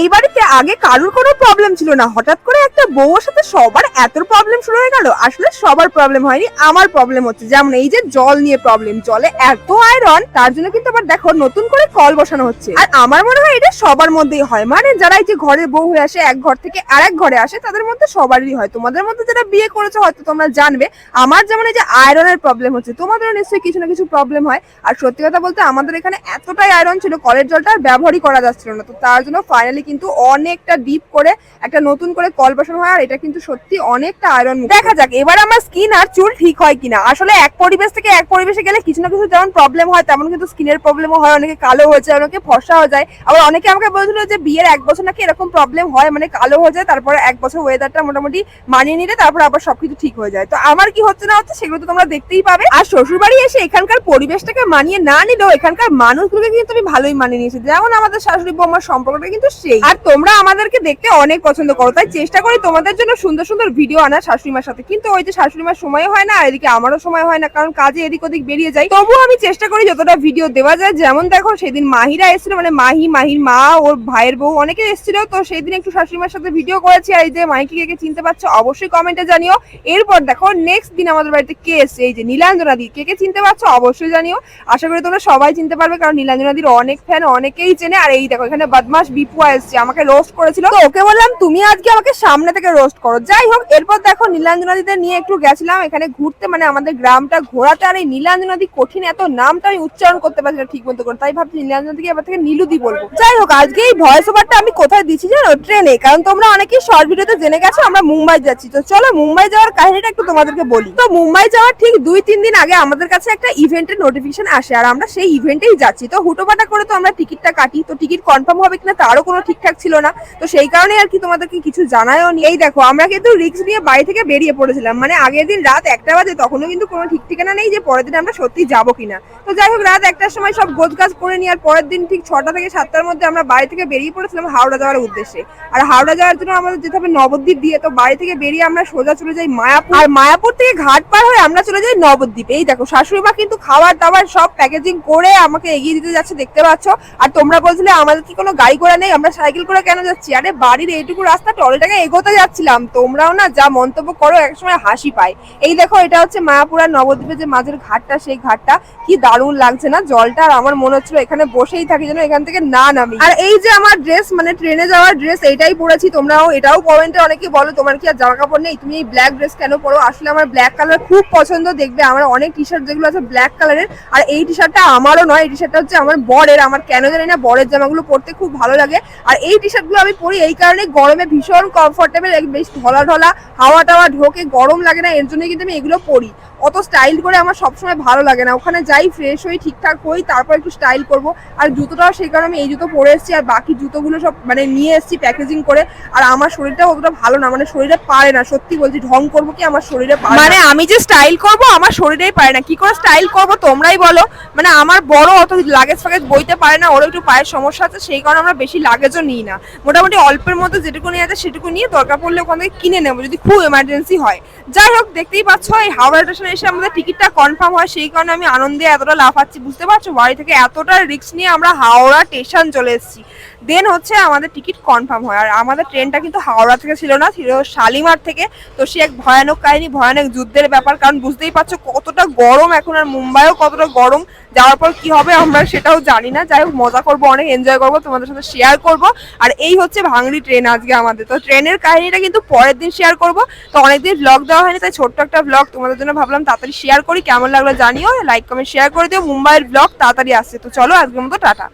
এই বাড়িতে আগে কারুর কোনো প্রবলেম ছিল না? হঠাৎ করে একটা বউয়ের সাথে সবার এত প্রবলেম শুরু হয়ে গেল, আসলে সবার প্রবলেম হয়নি, আমার প্রবলেম হচ্ছে। যেমন এই যে জল নিয়ে প্রবলেম জলে এত আয়রন তার জন্য কিন্তু আবার দেখো নতুন করে কল বসানো হচ্ছে। আর আমার মনে হয় এটা সবার মধ্যেই হয়। মানে যারা এই যে ঘরে বউ হয়ে আসে, এক ঘর থেকে আরেক ঘরে আসে, তাদের মধ্যে সবারই হয়। তোমাদের মধ্যে যারা বিয়ে করেছ হয়তো তোমরা জানবে, আমার যেমন এই যে আয়রনের প্রবলেম হচ্ছে, তোমাদেরও নিশ্চয়ই কিছু না কিছু প্রবলেম হয়। আর সত্যি কথা বলতে আমাদের এখানে এতটাই আয়রন ছিল, কলের জলটা আর ব্যবহারই করা যাচ্ছিল না। তো তার জন্য ফাইনালি কিন্তু অনেকটা ডিপ করে একটা নতুন করে কল বসানো হয় আর এটা কিন্তু সত্যি অনেকটা আয়রন দেখা যাক, এবার আমার স্কিন আর চুল ঠিক হয় কিনা। আসলে এক পরিবেশ থেকে এক পরিবেশে গেলে কিছু না কিছু যেমন প্রবলেম হয়, তেমন কিন্তু স্কিনের প্রবলেমও হয়। অনেকে কালো হয়ে যায়, অনেকে ফর্সা হয়ে যায়। আবার অনেকে আমাকে বলেছিল যে বিয়ের এক বছর নাকি এরকম প্রবলেম হয় মানে কালো হয়ে যায়, তারপরে এক বছর ওয়েদারটা মোটামুটি মানিয়ে নিলে, তারপর আবার সবকিছু ঠিক হয়ে যায়। তো আমার কি হচ্ছে না হচ্ছে সেগুলো তো তোমরা দেখতেই পাবে। আর শ্বশুর বাড়ি এসে এখানকার পরিবেশটাকে মানিয়ে না নিলেও এখানকার মানুষগুলোকে কিন্তু আমি ভালোই মানিয়ে নিয়েছি। যেমন আমাদের শাশুড়ি বৌমার সম্পর্কটা কিন্তু সেই। আর তোমরা আমাদেরকে দেখতে অনেক পছন্দ করো, তাই চেষ্টা করি তোমাদের জন্য সুন্দর সুন্দর ভিডিও আনা শাশুড়ি মার সাথে। কিন্তু ওই যে শাশুড়ি মার সময় হয় না এদিকে আমারও সময় হয় না, কারণ কাজে এদিক ওদিক বেরিয়ে যায় তবুও আমি চেষ্টা করি যতটা ভিডিও দেওয়া যায়। যেমন দেখো, সেদিন মাহিরা এসেছিল মানে মাহি, মাহির মা, ওর ভাইয়ের বউ অনেকে এসেছিল। তো সেই দিন একটু শাশুড়ি মার সাথে ভিডিও করেছি, আর এই যে মাইকি কে কে চিনতে পারছ অবশ্যই কমেন্টে জানিও। এরপর দেখো নেক্সট দিন আমাদের বাড়িতে কে এসছে? এই যে নীলাঞ্জনা দি কে কে চিনতে পারছ অবশ্যই জানিও। আশা করি তোমরা সবাই চিনতে পারবে, কারণ নীলাঞ্জনা দির অনেক ফ্যান অনেকেই চেনে। আর এই দেখো, এখানে বদমাস বিপুয়া এসছে, আমাকে রোস্ট করেছিল। তো ওকে বললাম, তুমি আজকে আমাকে সামনে থেকে রোস্ট করো। যাই হোক, এরপর দেখো নীলাঞ্জনা দিদের নিয়ে একটু গেছিলাম। এখানে ঘুরতে মানে আমাদের গ্রামটা ঘোরাতে আর এই নীলাঞ্জনা দি কঠিন, এত নামটা আমি উচ্চারণ করতে পারছি না ঠিক মতো করে। তাই ভাবছি নীলাঞ্জনা দিকে এবার থেকে নীলুদি বলব। যাই হোক, আজকে এই ভয়েস ওভারটা আমি কোথায় দিচ্ছি জানো? ট্রেনে। কারণ তোমরা অনেকেই শর্ট ভিডিওতে জেনে গেছো, আমরা মুম্বাই যাচ্ছি। তো চলো, মুম্বাই যাওয়ার কাহিনীটা একটু তোমাদেরকে বলি। তো মুম্বাই যাওয়ার ঠিক দুই, তিন দিন আগে আমাদের কাছে একটা ইভেন্টের নোটিফিকেশন আসে, আর আমরা সেই ইভেন্টেই যাচ্ছি। তো হুটোপাটা করে তো আমরা টিকিটটা কাটি। তো টিকিট কনফার্ম হবে কিনা তারও কোনো ঠিকঠাক ছিল না। তো সেই কারণে আর কি তোমাদেরকে কিছু জানায়ও এই দেখো, আমরা কিন্তু রিস্ক নিয়ে বাড়ি থেকে বেরিয়ে পড়েছিলাম। মানে আগের দিন রাত একটা বাজে, তখনও কিন্তু কোনো ঠিক ঠিকানা নেই যে পরের দিন আমরা সত্যি যাব কিনা। তো যাই হোক, রাত একটার সময় সব গোছ গাছ করে নিয়ে আর পরের দিন ঠিক ছটা থেকে সাতটার মধ্যে আমরা বাড়ি থেকে বেরিয়ে পড়েছিলাম হাওড়া যাওয়ার উদ্দেশ্যে। আর হাওড়া যাওয়ার জন্য আমাদের যেতে হবে নবদ্বীপ দিয়ে। তো বাড়ি থেকে বেরিয়ে আমরা সোজা চলে যাই মায়াপুর। আর মায়াপুর থেকে ঘাট পার হয়ে আমরা চলে যাই নবদ্বীপ। এই দেখো শাশুড়ি মা কিন্তু খাবার দাবার সব প্যাকেজিং করে আমাকে এগিয়ে দিতে যাচ্ছে, দেখতে পাচ্ছ? আর তোমরা বলছিলে, আমাদের কি কোনো গাড়ি ঘোড়া নেই? আমরা সাইকেল করে কেন যাচ্ছি? আরে বাড়ির এইটুকু রাস্তা টলটাকে এগোতে যাচ্ছিলাম, তোমরাও না যা মন্তব্য করো একসময় হাসি পায়। এই দেখো, এটা হচ্ছে মায়াপুর আর নবদ্বীপের যে মাঝের ঘাটটা, সেই ঘাটটা, কি দারুণ লাগছে না? জলটা আর আমার মনে হচ্ছিল এখানে বসেই থাকি যেন এখান থেকে না নামি। আর এই যে আমার ড্রেস মানে ট্রেনে যাওয়ার ড্রেস, এটাই পরেছি, তোমরাও এটাও কমেন্টে অনেকে বলো, তোমার কি আর জামা কাপড় নেই? তুমি এই ব্ল্যাক ড্রেস কেন পরো? আসলে আমার ব্ল্যাক কালার খুব পছন্দ, দেখবে আমার অনেক টি শার্ট যেগুলো আছে ব্ল্যাক কালারের আর এই টি শার্টটা আমারও নয়, এই টি শার্টটা হচ্ছে আমার বরের, আমার কেন জানি না বরের জামাগুলো পরতে খুব ভালো লাগে। আর এই টি শার্টগুলো আমি পরি, এই কারণে গরমে ভীষণ কমফোর্টেবল বেশ ঢলা ঢলা হাওয়া টাওয়া ঢোকে, গরম লাগে না, এর জন্য কিন্তু আমি এগুলো পরি। অত স্টাইল করে আমার সবসময় ভালো লাগে না। ওখানে যাই ফ্রেশ হই, ঠিকঠাক হই, তারপর একটু স্টাইল করব। আর জুতোটাও সেই কারণে আমি এই জুতো পরে এসেছি আর বাকি জুতোগুলো সব মানে নিয়ে এসেছি প্যাকেজিং করে। আর আমার শরীরটা অতটা ভালো না মানে শরীরে পারে না, সত্যি বলছি, ঢং করব কি আমার শরীরে পারে মানে আমি যে স্টাইল করব, আমার শরীরেই পারে না। কি করে স্টাইল করব, তোমরাই বলো। মানে আমার বড় অত লাগেজ ফাগেজ বইতে পারে না ওর একটু পায়ের সমস্যা আছে, সেই কারণে আমরা বেশি লাগেজও নিই না। মোটামুটি অল্পের মধ্যে যেটুকু নিয়ে আছে, সেটুকু নিয়ে দরকার পড়লে ওখান থেকে কিনে নেব, যদি খুব এমার্জেন্সি হয়। যাই হোক, দেখতেই পাচ্ছ, এই হাওড়া স্টেশনে এসে আমাদের টিকিটটা কনফার্ম হয়, সেই কারণে আমি আনন্দে এতটা লাফাচ্ছি। বুঝতে পারছ? বাড়ি থেকে এতটা রিস্ক নিয়ে আমরা হাওড়া স্টেশন চলে এসেছি। দেন হচ্ছে আমাদের টিকিট কনফার্ম হয়। আর আমাদের ট্রেনটা কিন্তু হাওড়া থেকে ছিল না, ছিল শালিমার থেকে। তো সে এক ভয়ানক কাহিনী, ভয়ানক যুদ্ধের ব্যাপার। কারণ বুঝতেই পারছ, কতটা গরম এখন, আর মুম্বাইও কতটা গরম। যাওয়ার পর কি হবে আমরা সেটাও জানি না। যাই হোক, মজা করব, অনেক এনজয় করব, তোমাদের সাথে শেয়ার করব। আর এই হচ্ছে ভাঙড়ি ট্রেন আজকে আমাদের। তো ট্রেনের কাহিনীটা কিন্তু পরের দিন শেয়ার করব। তো অনেকদিন ব্লগ দেওয়া হয়নি, তাই ছোট্ট একটা ব্লগ তোমাদের জন্য ভাবলাম তাড়াতাড়ি শেয়ার করি। কেমন লাগল জানিও লাইক কমেন্ট শেয়ার করে দিও। মুম্বাইয়ের ব্লগ তাড়াতাড়ি আসছে। তো চলো আজকের মতো, টাটা।